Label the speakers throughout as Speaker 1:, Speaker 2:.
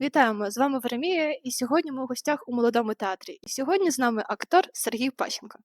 Speaker 1: Вітаємо! З вами Веремія, і сьогодні ми у гостях у молодому театрі. І сьогодні з нами актор Сергій Пащенко.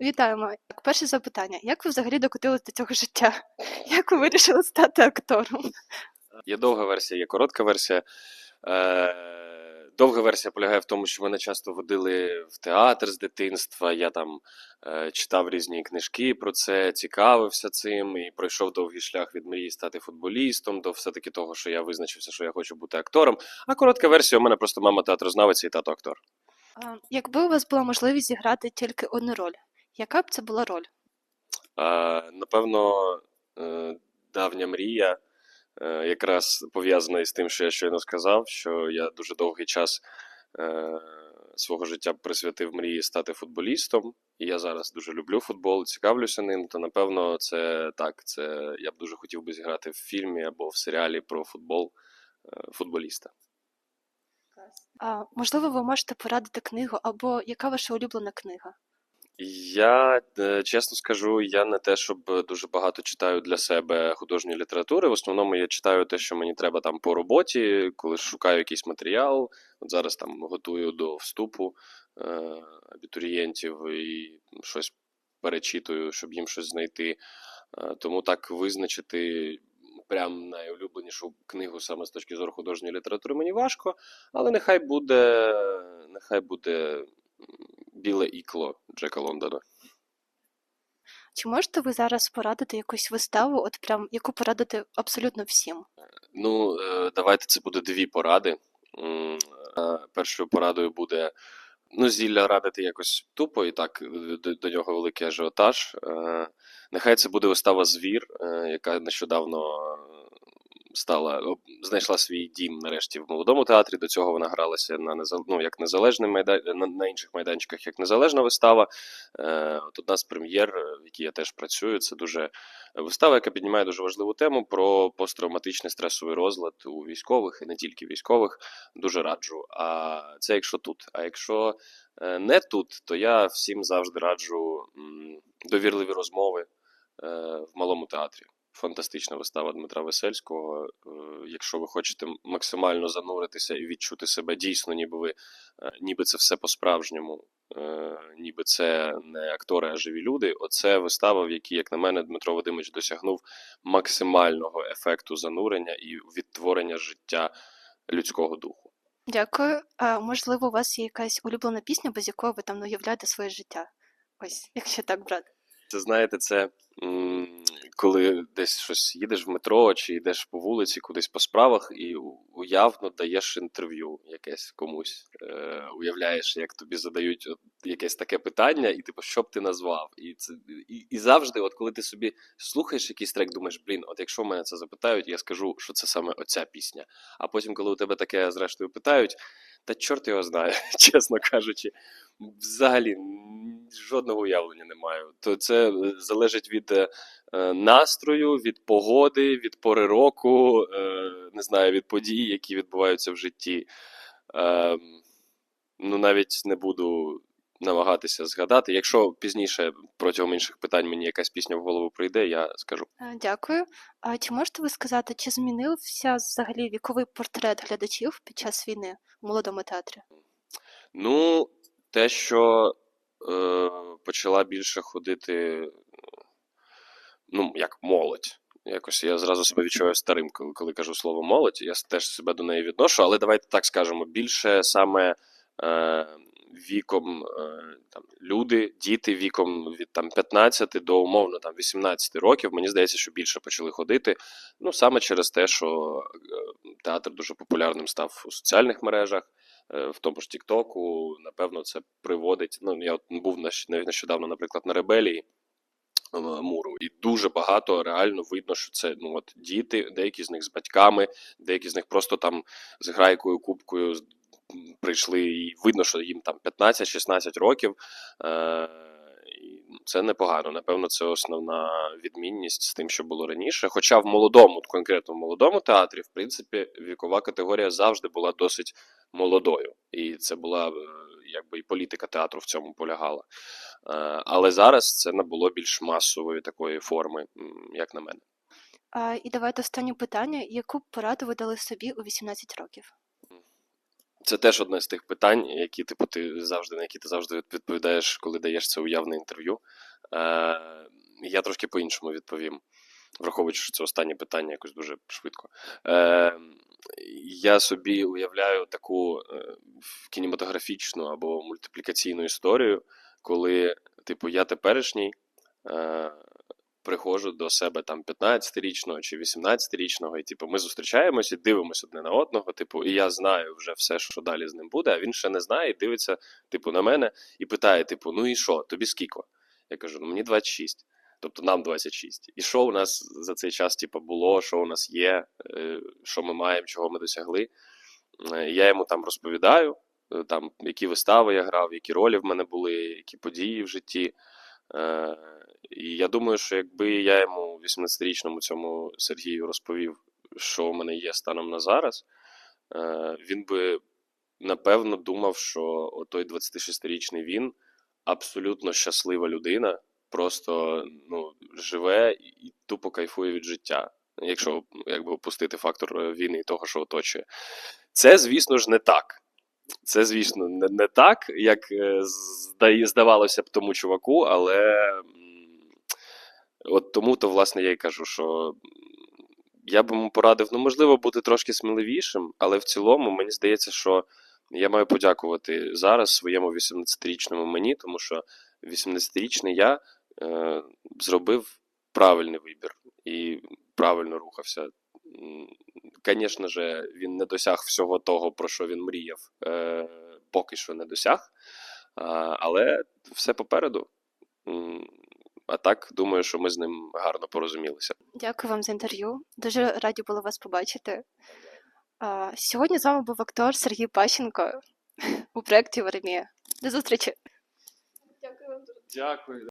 Speaker 1: Вітаємо! Перше запитання: як ви взагалі докотились до цього життя? Як ви вирішили стати актором?
Speaker 2: Є довга версія, є коротка версія. Е, Довга версія полягає в тому, що мене часто водили в театр з дитинства. Я там е, читав різні книжки про це, цікавився цим і пройшов довгий шлях від мрії стати футболістом до все-таки того, що я визначився, що я хочу бути актором. А коротка версія у мене просто мама театрознавець і тато актор.
Speaker 1: Якби у вас була можливість зіграти тільки одну роль, яка б це була роль?
Speaker 2: Е, Напевно, е, давня мрія е, якраз пов'язана із тим, що я щойно сказав, що я дуже довгий час е, свого життя присвятив мрії стати футболістом, і я зараз дуже люблю футбол, цікавлюся ним. То напевно, це так. Це я б дуже хотів би зіграти в фільмі або в серіалі про футбол е, футболіста.
Speaker 1: А, можливо, ви можете порадити книгу, або яка ваша улюблена книга?
Speaker 2: Я е, чесно скажу, я не те, щоб дуже багато читаю для себе художньої літератури. В основному я читаю те, що мені треба там по роботі, коли шукаю якийсь матеріал. От зараз там готую до вступу е, абітурієнтів і щось перечитую, щоб їм щось знайти. Е, тому так визначити прям найулюбленішу книгу саме з точки зору художньої літератури мені важко, але нехай буде, нехай буде біле ікло Джека Лондона.
Speaker 1: Чи можете ви зараз порадити якусь виставу, от прям яку порадити абсолютно всім?
Speaker 2: Ну, е, давайте це буде дві поради. Е, Першою порадою буде. Ну, зілля радити якось тупо, і так е, до, до нього великий ажіотаж. Е, Нехай це буде вистава Звір, е, яка нещодавно е, стала, знайшла свій дім нарешті в молодому театрі. До цього вона гралася на ну, як незалежний майдан, на, на інших майданчиках, як незалежна вистава. Е, От одна з прем'єр, е, в якій я теж працюю, це дуже вистава, яка піднімає дуже важливу тему про посттравматичний стресовий розлад у військових і не тільки військових. Дуже раджу. А це якщо тут. А якщо е, не тут, то я всім завжди раджу довірливі розмови е, в малому театрі. Фантастична вистава Дмитра Весельського. Е, Якщо ви хочете максимально зануритися і відчути себе дійсно, ніби ви е, ніби це все по-справжньому, е, ніби це не актори, а живі люди. Оце вистава, в якій, як на мене, Дмитро Вадимович досягнув максимального ефекту занурення і відтворення життя людського духу.
Speaker 1: Дякую. А можливо, у вас є якась улюблена пісня, без якої ви там уявляєте своє життя? Ось, якщо так брати.
Speaker 2: Це знаєте, це м, коли десь щось їдеш в метро чи йдеш по вулиці, кудись по справах, і уявно даєш інтерв'ю якесь комусь. Е, уявляєш, як тобі задають от якесь таке питання, і типу, що б ти назвав? І це і, і завжди, от коли ти собі слухаєш якийсь трек, думаєш, блін, от якщо мене це запитають, я скажу, що це саме оця пісня. А потім, коли у тебе таке зрештою питають, та чорт його знає, чесно кажучи. Взагалі жодного уявлення не маю. То це е, залежить від е, е, настрою, від погоди, від пори року, не знаю, від подій, які відбуваються в житті. Е, ну, навіть не буду намагатися згадати. Якщо пізніше протягом інших питань мені якась пісня в голову прийде, я скажу.
Speaker 1: Е, Дякую. А чи можете ви сказати, чи змінився взагалі віковий портрет глядачів під час війни в молодому театрі?
Speaker 2: Ну, те, що е, почала більше ходити, ну, як молодь. Якось я зразу себе відчуваю старим, коли, коли кажу слово молодь. Я теж себе до неї відношу, але давайте так скажемо: більше саме е, віком е, там, люди, діти віком від там, 15 до умовно там, 18 років, мені здається, що більше почали ходити. Ну, саме через те, що е, театр дуже популярним став у соціальних мережах е, в тому ж Тіктоку, напевно, це приводить. Ну, я от був нещодавно, наприклад, на ребелії Муру, і дуже багато реально видно, що це ну от діти, деякі з них з батьками, деякі з них просто там з грайкою, кубкою прийшли, і видно, що їм там 15-16 років. Е, це непогано. Напевно, це основна відмінність з тим, що було раніше. Хоча в молодому, конкретно в молодому театрі, в принципі, вікова категорія завжди була досить молодою, і це була е, якби і політика театру в цьому полягала. Е, Але зараз це набуло більш масової такої форми, як на мене.
Speaker 1: І давайте останнє питання. Яку пораду ви дали собі у 18 років?
Speaker 2: Це теж одне з тих питань, які типу ти завжди на які ти завжди відповідаєш, коли даєш це уявне інтерв'ю. Е, я трошки по-іншому відповім, враховуючи, що це останнє питання якось дуже швидко. Е, я собі уявляю таку е, кінематографічну або мультиплікаційну історію, коли, типу, я теперішній. Е, Приходжу до себе там 15-річного чи 18-річного, і типу, ми зустрічаємось і дивимося одне на одного. Типу, і я знаю вже все, що далі з ним буде, а він ще не знає, і дивиться, типу, на мене і питає: типу, ну і що, тобі скільки? Я кажу, ну мені 26. Тобто нам 26. І що у нас за цей час, типу, було, що у нас є, е, що ми маємо, чого ми досягли. Е, Я йому там розповідаю, е, там, які вистави я грав, які ролі в мене були, які події в житті. Е, І я думаю, що якби я йому 18-річному цьому Сергію розповів, що у мене є станом на зараз, е, він би напевно думав, що отой 26-річний він абсолютно щаслива людина, просто ну, живе і і тупо кайфує від життя. Якщо якби опустити фактор е, війни і того, що оточує. Це, звісно ж, не так. Це, звісно, не, не так, як е, здавалося б тому чуваку, але от тому то, власне, я й кажу, що я б йому порадив, ну, можливо, бути трошки сміливішим, але в цілому мені здається, що я маю подякувати зараз своєму 18-річному мені, тому що 18-річний я е, зробив правильний вибір і правильно рухався. Звісно ж, він не досяг всього того, про що він мріяв, е, поки що не досяг. А, але все попереду. А так, думаю, що ми з ним гарно порозумілися.
Speaker 1: Дякую вам за інтерв'ю. Дуже раді були вас побачити. А, сьогодні з вами був актор Сергій Пащенко у проєкті Веремія. До зустрічі. Дякую вам дуже.
Speaker 2: Дякую.